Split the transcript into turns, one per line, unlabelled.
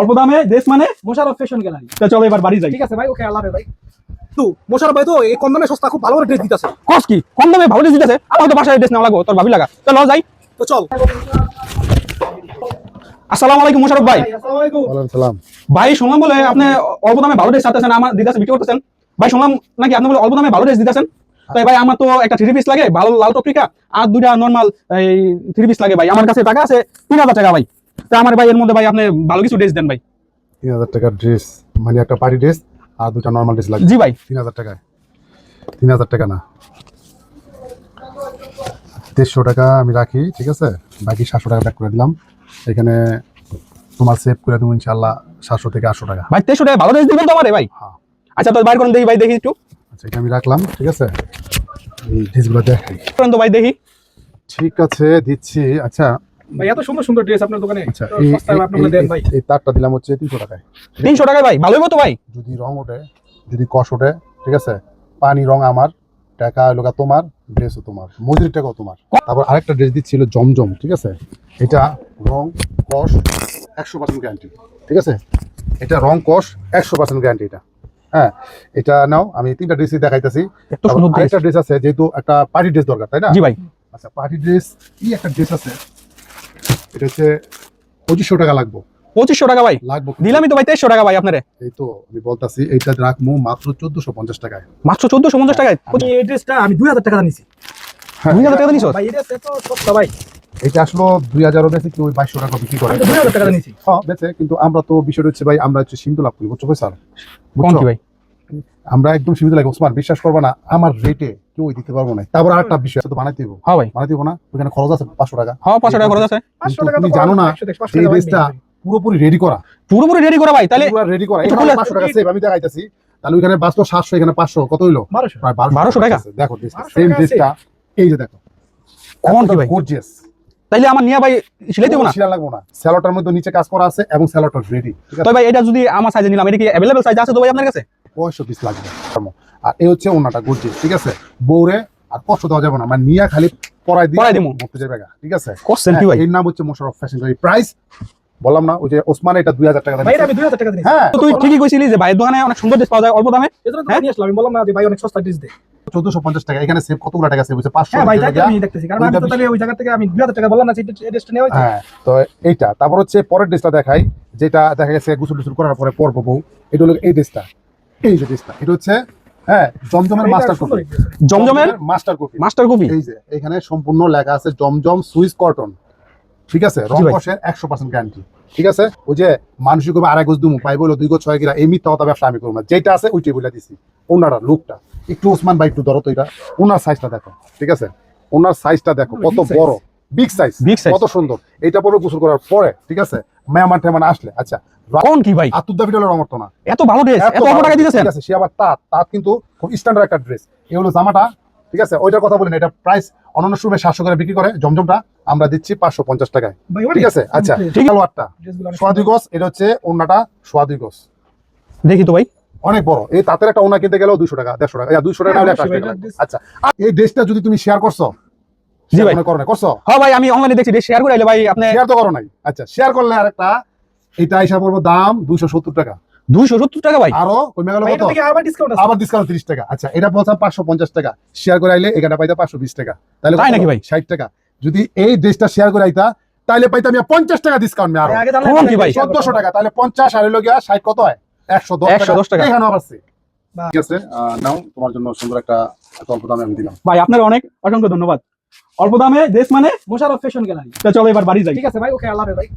অল্প দামে দেশ মানে?
Mosharaf fashion gallery.
তা চলো এবার বাড়ি যাই।
ঠিক আছে ভাই ওকে আল্লাহ ভাই। তো মোশারফ ভাই তো এই কম দামে সস্তা খুব ভালো ড্রেস দিতেছে।
কস কি? কম দামে ভালো ড্রেস দিতেছে? আমার তো বাসায় ড্রেস না লাগো তোর ভাবি লাগা। চলো যাই।
তো চল।
আসসালামু আলাইকুম মোশারফ ভাই।
আসসালামু আলাইকুম।
ওয়ালাইকুম সালাম।
ভাই শুনলাম বলে আপনি অল্প দামে ভালো ড্রেস চাচ্ছেন আমার দিদাসে বিক্রি করতেছেন। ভাই শুনলাম নাকি আপনি বলে অল্প দামে ভালো ড্রেস দিতেছেন? তাই ভাই আমার তো একটা থ্রি পিস লাগে ভালো লাল টপিকা আর দুইটা নর্মাল এই থ্রি পিস লাগে ভাই। আমার কাছে টাকা আছে তিন হাজার টাকা ভাই। তা আমার ভাই এর মধ্যে ভাই আপনি ভালো কিছু ড্রেস দেন ভাই।
তিন হাজার টাকার ড্রেস মানে একটা পার্টি ড্রেস আর দুটো নর্মাল ড্রেস লাগবে।
জি ভাই।
তিন হাজার টাকায়। তিন হাজার টাকা না। দেড়শো টাকা আমি রাখি ঠিক আছে? বাকি সাতশো টাকা ব্যাক করে দিলাম। এখানে তোমার সেভ করে দেবো ইনশাল্লাহ সাতশো থেকে আটশো টাকা।
ভাই তেইশশো টাকা ভালো ড্রেস দিবেন তো আমারে ভাই?
হ্যাঁ।
আচ্ছা তো বাইর করেন দেখি ভাই দেখি একটু।
আচ্ছা এটা আমি রাখলাম ঠিক আছে? এই ড্রেসগুলো
করেন তো ভাই দেখি।
ঠিক আছে দিচ্ছি। আচ্ছা
ভাই এত সুন্দর সুন্দর ড্রেস আপনার দোকানে।
আচ্ছা
তো
এই
সস্তায় আপনারা দেন ভাই।
এই- এই তারটা দিলাম হচ্ছে টাকায়।
ভাই ভালো হইব ভাই?
যদি রং ওঠে যদি কষ ওঠে ঠিক আছে? পানি রং আমার টাকা লোকা তোমার ড্রেসও তোমার মজুরির টাকাও তোমার। তারপর আরেকটা ড্রেস দিচ্ছিল জমজম ঠিক আছে? এটা রং কষ একশো পার্সেন্ট গ্যারান্টি ঠিক আছে? এটা রং কষ একশো পার্সেন্ট গ্যারান্টি এটা। হ্যাঁ এটা নাও আমি তিনটা ড্রেসই দেখাইতেছি।
ড্রেস
ড্রেস আছে যেহেতু একটা পার্টি ড্রেস দরকার তাই না?
জি ভাই।
আচ্ছা পার্টি ড্রেস কি একটা ড্রেস আছে? এটা হচ্ছে পঁচিশশো টাকা লাগবে।
পঁচিশশো টাকা ভাই?
লাগবো
দিলামই তো ভাই তেইশশো টাকা ভাই আপনারে।
এই তো আমি বলতাছি এইটা রাখব মাত্র চোদ্দশো পঞ্চাশ টাকায়।
মাত্র চোদ্দশো পঞ্চাশ টাকায়?
আমি এই ড্রেসটা আমি দুই হাজার টাকা নিছি।
হ্যাঁ,
দুই হাজার টাকা নিছো?
ভাই এই ড্রেস সস্তা ভাই।
এটা আসলো দুই হাজারও বেশি বাইশশো টাকা বিক্রি করে।
দুই হাজার টাকা
হ্যাঁ বেচে কিন্তু আমরা তো বিষয়টা হচ্ছে ভাই আমরা হচ্ছে সীমিত লাভ করি বুঝছ ভাই স্যার?
কোন ভাই?
আমরা একদম সীমিত লাগে ওসমান বিশ্বাস করবে না আমার রেটে কেউ দিতে পারব না। তারপর আরেকটা বিষয় তো বানাইতে দিব।
হ্যাঁ ভাই।
বানাইতে দিব না? ওখানে খরচ আছে পাঁচশো টাকা।
হ্যাঁ পাঁচশো টাকা খরচ আছে।
পাঁচশো টাকা
তুমি জানো না এই ড্রেসটা পুরোপুরি রেডি করা।
পুরোপুরি রেডি করা ভাই তাহলে
পুরো রেডি করা। এখানে পাঁচশো টাকা সেভ আমি দেখাইতেছি। তাহলে ওইখানে বাঁচলো সাতশো এখানে পাঁচশো কত হইল?
বারোশো।
প্রায়
1200 টাকা?
দেখো সেম ড্রেসটা এই যে দেখো
কোন কি ভাই?
গর্জিয়াস
তাইলে আমার নিয়ে ভাই সিলাই দেবো না?
শিলা লাগবো না। স্যালোটার মধ্যে নিচে কাজ করা আছে এবং স্যালোটার রেডি ঠিক
তো ভাই এটা যদি আমার সাইজে নিলাম এটা কি অ্যাভেলেবল সাইজ আছে তো ভাই আপনার কাছে?
পয়সা পিস লাগবে। আর এই হচ্ছে ওনাটা গর্জিয়াস ঠিক আছে? বৌরে আর কষ্ট দেওয়া যাবে না। মানে নিয়ে খালি পরাই দিয়ে
পরাই দিমু।
মরতে যাবে ঠিক আছে?
করছেন কি
হ্যাঁ,
ভাই?
এর নাম হচ্ছে মোশারফ ফ্যাশন প্রাইস বললাম না ওই যে ওসমান এটা দুই হাজার টাকা
ভাই আমি দুই হাজার টাকা নিছি
হ্যাঁ
তুই ঠিকই কইছিলি যে ভাইয়ের দোকানে অনেক সুন্দর ড্রেস পাওয়া যায় অল্প দামে।
এজন্য তো
হ্যাঁ?
নিয়ে আসলাম। আমি বললাম না যে ভাই অনেক সস্তা ড্রেস দেয়
চোদ্দশো পঞ্চাশ টাকা। এখানে সেভ কতগুলো টাকা সেভ হচ্ছে পাঁচশো
হ্যাঁ ভাই
টাকা।
আমি দেখতেছি। কারণ আমি তো তাহলে ওই জায়গা থেকে আমি দুই হাজার টাকা বললাম না সেই ড্রেসটা নেওয়া হয়েছে।
হ্যাঁ তো এইটা। তারপর হচ্ছে পরের ড্রেসটা দেখাই যেটা দেখা গেছে গুসল টুসুল করার পরে পরবো বউ। এটা হলো এই ড্রেসটা এই যে এটা হচ্ছে হ্যাঁ জমজমের মাস্টার কপি
জমজমের
মাস্টার কপি
মাস্টার কপি
এই যে এখানে সম্পূর্ণ লেখা আছে জমজম সুইস কটন। ঠিক আছে? রং
ভাই।
কষের একশো পার্সেন্ট গ্যারান্টি ঠিক আছে? ওই যে মানুষই কবে আড়াই গোজ দুমু পাই বলো দুই গোজ ছয় গিরা এই মিথ্যা কথা ব্যবসা আমি করব না। যেটা আছে ওইটাই বলে দিছি। ওনারা লুকটা। একটু ওসমান ভাই একটু ধরো তো এটা। ওনার সাইজটা দেখো। ঠিক আছে? ওনার সাইজটা দেখো কত বড়। Big size
Big size।
কত সুন্দর। এটা পরে গোসল করার পরে ঠিক আছে? মেহমান টেমান আসলে আচ্ছা।
কোন কি ভাই?
রঙর্ত না।
এত ভালো ড্রেস এত অল্প টাকা দিতেছেন?
ঠিক আছে সে আবার তাঁত তাঁত কিন্তু খুব স্ট্যান্ডার্ড একটা ড্রেস এই হলো জামাটা ঠিক আছে? ওইটার কথা বলেন এটা প্রাইস অন্যান্য সময় সাতশো করে বিক্রি করে জমজমটা আমরা দিচ্ছি পাঁচশো পঞ্চাশ টাকায়। ঠিক আছে? আচ্ছা
ঠিক।
সালোয়ারটা।
ড্রেসগুলো অনেক
সোয়া দুই গজ এটা হচ্ছে ওনাটা সোয়া দুই গজ।
দেখি তো ভাই।
অনেক বড়। এই তাঁতের একটা ওনা কিনতে গেলেও দুশো টাকা দেড়শো টাকা দুশো টাকা
হ্যাঁ,
আচ্ছা এই ড্রেসটা যদি তুমি শেয়ার করছ
জি ভাই।
করো না করছ?
হ্যাঁ ভাই আমি অনলাইনে দেখছি শেয়ার করে আইলে ভাই আপনি
শেয়ার তো করো নাই। আচ্ছা শেয়ার করলে আরেকটা। এটা হিসাব করব দাম দুইশো সত্তর টাকা।
দুইশো সত্তর টাকা ভাই?
আরও কমে গেল কত?
আবার ডিসকাউন্ট
আবার ডিসকাউন্ট তিরিশ টাকা। আচ্ছা এটা বলছিলাম পাঁচশো পঞ্চাশ টাকা। শেয়ার করে আইলে এখানে পাইতে পাঁচশো বিশ টাকা। তাহলে
তাই নাকি ভাই?
ষাট টাকা। যদি এই ড্রেসটা শেয়ার করে আইতা তাহলে পাইতাম আমি পঞ্চাশ টাকা ডিসকাউন্ট
আরও। কি ভাই?
চোদ্দশো টাকা তাহলে পঞ্চাশ আর হলো গিয়া ষাট কত হয়? একশো দশ
110 টাকা।
এখানে আবার ঠিক আছে নাও তোমার জন্য সুন্দর একটা অল্প দামে আমি দিলাম।
ভাই আপনার অনেক অসংখ্য ধন্যবাদ। অল্প দামে, দেশ মানে
মোশারফ ফ্যাশন গ্যালারি।
চলো এবার বাড়ি যাই।
ঠিক আছে ভাই, ওকে, আল্লাহ ভাই।